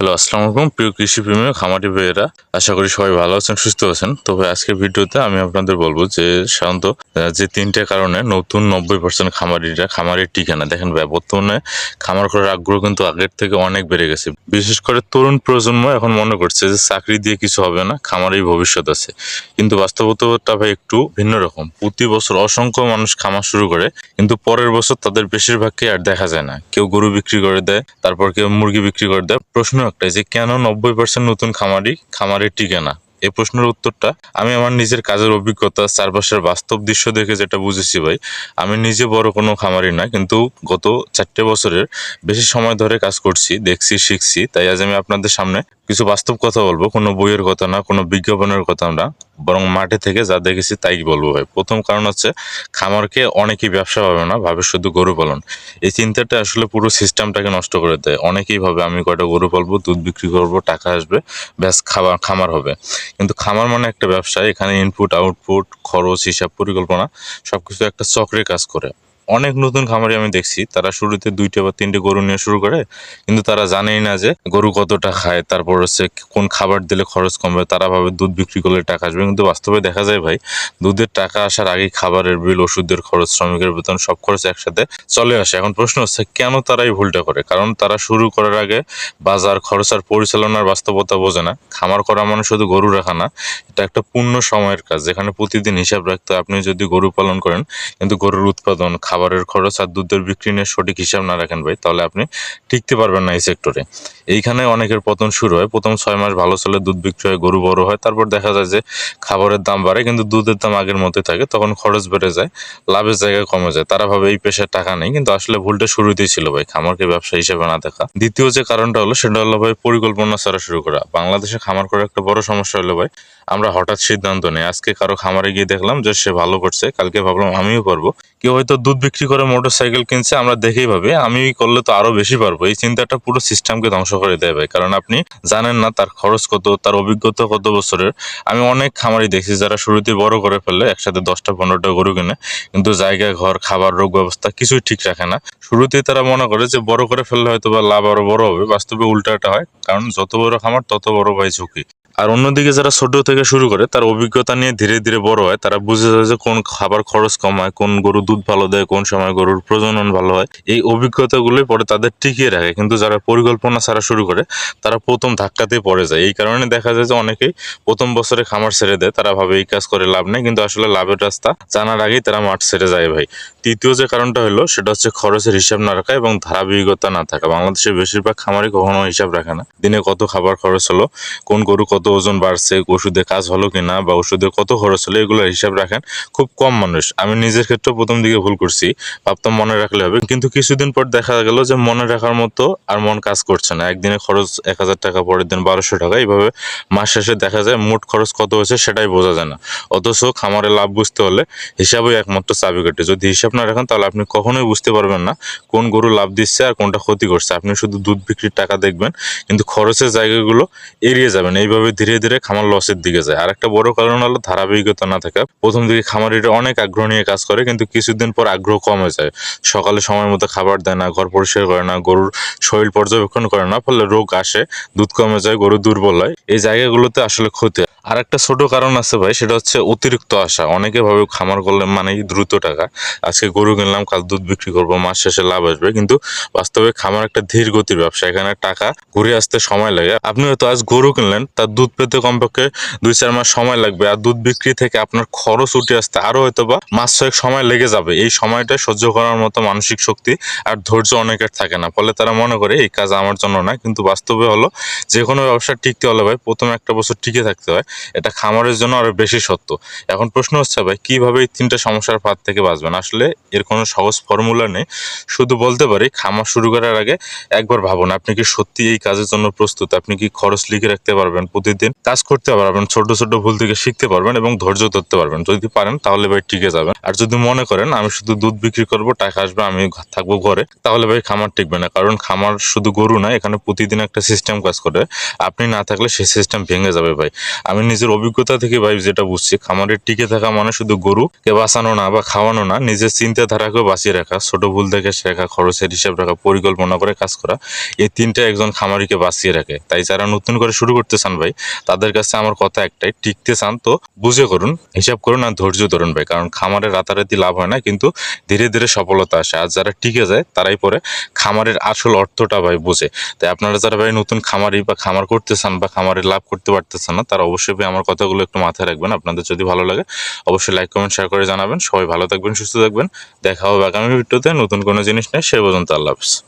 Hello, আসসালামু আলাইকুম। প্রিয় কৃষি প্রেমী ও খামারি ভাইয়েরা, আশা করি সবাই ভালো আছেন, সুস্থ আছেন। তবে আজকের ভিডিওতে আমি আপনাদের বলব যে, সাধারণত যে তিনটে কারণে নতুন নব্বই পার্সেন্ট খামারিরা খামারে টিকে না। দেখেন ভাই, বর্তমানে খামার করার আগ্রহ কিন্তু আগের থেকে অনেক বেড়ে গেছে। বিশেষ করে তরুণ প্রজন্ম এখন মনে করছে যে, চাকরি দিয়ে কিছু হবে না, খামারেই ভবিষ্যৎ আছে। কিন্তু বাস্তবতাটা ভাই একটু ভিন্ন রকম। প্রতি বছর অসংখ্য মানুষ খামার শুরু করে, কিন্তু পরের বছর তাদের বেশিরভাগকে আর দেখা যায় না। কেউ গরু বিক্রি করে দেয়, তারপর কেউ মুরগি বিক্রি করে দেয়। প্রশ্ন একটাই যে কেন নব্বই পার্সেন্ট নতুন খামারি খামারের ঠিকানা? এই প্রশ্নের উত্তরটা আমি আমার নিজের কাজের অভিজ্ঞতা, চারপাশের বাস্তব দৃশ্য দেখে যেটা বুঝেছি ভাই, আমি নিজে বড় কোনো খামারি না কিন্তু গত চারটে বছরের বেশি সময় ধরে কাজ করছি, দেখছি, শিখছি, তাই আজ আমি আপনাদের সামনে কিছু বাস্তব কথা বলব, কোনো বইয়ের কথা না, কোনো বিজ্ঞাপনের কথা না। বরং মাঠে থেকে যা দেখেছি তাই বলব ভাই। প্রথম কারণ হচ্ছে, খামারকে অনেকেই ব্যবসা ভাবে না, ভাবে শুধু গরু পালন। এই চিন্তাটা আসলে পুরো সিস্টেমটাকে নষ্ট করে দেয়। অনেকেই ভাবে, আমি কয়টা গরু পালবো, দুধ বিক্রি করব, টাকা আসবে, ব্যাস খাবার, খামার হবে। কিন্তু খামার মানে একটা ব্যবসা, এখানে ইনপুট আউটপুট খরচ, হিসাব পরিকল্পনা, সবকিছু একটা চক্রে কাজ করে। অনেক নতুন খামারি আমি দেখছি, তারা শুরুতে দুইটা বা তিনটে গরু নিয়ে শুরু করে, কিন্তু তারা জানেই না যে গরু কতটা খায়, তারপর হচ্ছে কোন খাবার দিলে খরচ কমবে, তারা ভাবে দুধ বিক্রি করলে টাকা আসবে, কিন্তু বাস্তবে দেখা যায় ভাই, দুধের টাকা আসার আগেই খাবারের বিল, ওষুধের খরচ, শ্রমিকের বেতন, সব খরচ একসাথে চলে আসে। এখন প্রশ্ন হচ্ছে, কেন তারা এই ভুলটা করে? কারণ তারা শুরু করার আগে বাজার খরচ আর পরিচালনার বাস্তবতা বোঝে না। খামার করা মানে শুধু গরু রাখা না, এটা একটা পূর্ণ সময়ের কাজ, যেখানে প্রতিদিন হিসাব রাখতে। আপনি যদি গরু পালন করেন, কিন্তু গরুর উৎপাদন খাবারের খরচ আর দুধের বিক্রি নিয়ে সঠিক হিসাব না রাখেন ভাই, তাহলে আপনি টিকতে পারবেন না এই সেক্টরে এইখানে অনেকের পতন শুরু হয়। প্রথম ছয় মাস ভালো চলে, দুধ বিক্রি হয়, গরু বড় হয়। তারপর দেখা যায় যে খাবারের দাম বাড়ে, কিন্তু দুধের দাম আগের মতোই থাকে। তখন খরচ বেড়ে যায়, লাভের জায়গায় কমে যায়। তারা ভাবে এই পেশায় টাকা নেই, কিন্তু আসলে ভুলটা শুরুতেই ছিল ভাই, খামারকে ব্যবসা হিসেবে না দেখা। দ্বিতীয় যে কারণটা হলো, সেটা হলো ভাই, পরিকল্পনা ছাড়া শুরু করা। বাংলাদেশে খামার করার একটা বড় সমস্যা হলো ভাই, আমরা হঠাৎ সিদ্ধান্ত নেই। আজকে কারও খামারে গিয়ে দেখলাম যে সে ভালো করছে, কালকে ভাবলাম আমিও পারব। কেউ হয়তো দুধ বিক্রি করে মোটর সাইকেল কিনছে, আমরা দেখেই ভাবে আমি করলে তো আরও বেশি পারব। এই চিন্তাটা পুরো সিস্টেমকে ধ্বংস করে ভাই। কারণ আপনি জানেন না তার খরচ কত, তার অভিজ্ঞতা কত বছরের। আমি অনেক খামারি দেখছি যারা শুরুতে বড় করে ফেলে একসাথে দশটা, পনেরোটা গরু কিনে, কিন্তু জায়গা, ঘর, খাবার, রোগ ব্যবস্থা কিছুই ঠিক রাখে না। শুরুতেই তারা মনে করে যে বড় করে ফেললে হয়তো বা লাভ আরও বড় হবে, বাস্তবে উল্টাটা হয়। কারণ যত বড় খামার, তত বড় ভাই ঝুঁকি। আর অন্যদিকে যারা ছোট থেকে শুরু করে, তার অভিজ্ঞতা নিয়ে ধীরে ধীরে বড় হয়। তারা বুঝে যায় যে কোন খাবার খরচ কমায় কোন গরু দুধ ভালো দেয়, কোন সময় গরুর প্রজনন ভালো হয়। এই অভিজ্ঞতাগুলোই পরে তাদের টিকিয়ে রাখে। কিন্তু যারা পরিকল্পনা ছাড়া শুরু করে, তারা প্রথম ধাক্কাতেই পড়ে যায়। এই কারণে দেখা যায় যে অনেকেই প্রথম বছরে খামার ছেড়ে দেয়। তারা ভাবে এই কাজ করে লাভ নেই, কিন্তু আসলে লাভের রাস্তা জানার আগেই তারা মাঠ ছেড়ে যায় ভাই। তৃতীয় যে কারণটা হলো, সেটা হচ্ছে খরচের হিসাব না রাখা এবং ধারাবাহিকতা না থাকা। বাংলাদেশের বেশিরভাগ খামারই কখনো হিসাব রাখে না। দিনে কত খাবার খরচ হলো, কোন গরু কত ওজন বাড়ছে, ওষুধে কাজ হলো কিনা বা ওষুধে কত খরচ হলো এগুলো হিসাব রাখেন। খুব কম মানুষ। আমি নিজের ক্ষেত্রে প্রথম দিকে ভুল করছি, ভাবতাম মনে রাখলে হবে। কিন্তু কিছুদিন পর দেখা গেল যে মনে রাখার মতো আর মন কাজ করছে না। একদিনে খরচ এক হাজার টাকা, পরের দিন বারোশো টাকা। এইভাবে মাস শেষে দেখা যায় মোট খরচ কত হয়েছে সেটাই বোঝা যায় না। অথচ খামারে লাভ বুঝতে হলে হিসাবই একমাত্র চাবিকাঠি যদি হিসাব না রাখেন, তাহলে আপনি কখনোই বুঝতে পারবেন না কোন গরু লাভ দিচ্ছে আর কোনটা ক্ষতি করছে। আপনি শুধু দুধ বিক্রির টাকা দেখবেন, কিন্তু খরচের জায়গাগুলো এড়িয়ে যাবেন। এইভাবে ধীরে ধীরে খামার লসের দিকে যায়। আর একটা বড় কারণ হলো ধারাবাহিকতা না থাকা। প্রথম দিকে খামারিরা অনেক আগ্রহ নিয়ে কাজ করে, কিন্তু কিছুদিন পর আগ্রহ কমে যায়। সকালে সময় মতো খাবার দেয় না, ঘর পরিষ্কার করে না, গরুর শরীর পর্যবেক্ষণ করে না, ফলে রোগ আসে, দুধ কমে যায়, গরু দুর্বল হয়। এই জায়গাগুলোতে আসলে ক্ষতি হয়। আর একটা ছোট কারণ আছে ভাই, সেটা হচ্ছে অতিরিক্ত আশা অনেকে ভাবে খামার করলে মানে দ্রুত টাকা। আজকে গরু কিনলাম, কাল দুধ বিক্রি করব, মাস শেষে লাভ আসবে। কিন্তু বাস্তবে খামার একটা ধীর গতির ব্যবসা, এখানে টাকা ঘুরে আসতে সময় লাগে। আপনি হয়তো আজ গরু কিনলেন, তার দুধ পেতে কমপক্ষে দুই, চার মাস সময় লাগবে। আর দুধ বিক্রি থেকে আপনার খরচ উঠে আসতে আরও হয়তো বা মাস ছয়েক সময় লেগে যাবে। এই সময়টা সহ্য করার মতো মানসিক শক্তি আর ধৈর্য অনেকের থাকে না। ফলে তারা মনে করে, এই কাজ আমার জন্য না কিন্তু বাস্তবে হলো যে কোনো ব্যবসা টিকতে হলে ভাই, প্রথমে একটা বছর টিকে থাকতে হয়। এটা খামারের জন্য আরও বেশি সত্য। এখন প্রশ্ন হচ্ছে ভাই, কীভাবে এই তিনটা সমস্যার ফাঁদ থেকে বাঁচবেন? আসলে এর কোনো সহজ ফর্মুলা নেই। শুধু বলতে পারি, খামার শুরু করার আগে একবার ভাবুন, আপনি কি সত্যি এই কাজের জন্য প্রস্তুত? আপনি কি খরচ লিখে রাখতে পারবেন প্রতিদিন? কাজ করতে পারবেন, ছোট ছোট ভুল থেকে শিখতে পারবেন এবং ধৈর্য ধরতে পারবেন। যদি পারেন, তাহলে ভাই টিকে যাবেন। আর যদি মনে করেন, আমি শুধু দুধ বিক্রি করব, টাকা আসবে, আমি থাকব ঘরে, তাহলে ভাই খামার টিকবে না। কারণ খামার শুধু গরু না এখানে প্রতিদিন একটা সিস্টেম কাজ করে। আপনি না থাকলে সেই সিস্টেম ভেঙে যাবে ভাই। আমি নিজের অভিজ্ঞতা থেকে ভাই যেটা বুঝছি খামারের টিকে থাকা মানে শুধু গরুকে বাঁচানো না বা খাওয়ানো না, নিজের চিন্তাধারাকেও বাঁচিয়ে রাখা, ছোট ভুল থেকে শেখা, খরচের হিসাব রাখা, পরিকল্পনা করে কাজ করা, এই তিনটা একজন খামারিকে বাঁচিয়ে রাখে। তাই যারা নতুন করে শুরু করতে চান ভাই, তাদের কাছে আমার কথা একটাই, টিকতে চান তো বুঝে করুন, হিসাব করুন আর ধৈর্য ধরুন ভাই, কারণ খামারে রাতারাতি লাভ হয় না, কিন্তু ধীরে ধীরে সফলতা আসে। আর যারা টিকে যায়, তারাই পরে খামারের আসল অর্থটা ভাই বোঝে। তাই আপনারা যারা ভাই নতুন খামারি বা খামার করতে চান বা খামারে লাভ করতে পারতেছেন না, তারা অবশ্যই ভাই আমার কথাগুলো একটু মাথায় রাখবেন। আপনাদের যদি ভালো লাগে, অবশ্যই লাইক কমেন্ট শেয়ার করে জানাবেন। সবাই ভালো থাকবেন, সুস্থ থাকবেন। দেখা হবে আগামী ভিডিওতে। নতুন কোনো জিনিস নেই সে পর্যন্ত আল্লাহ হাফিজ।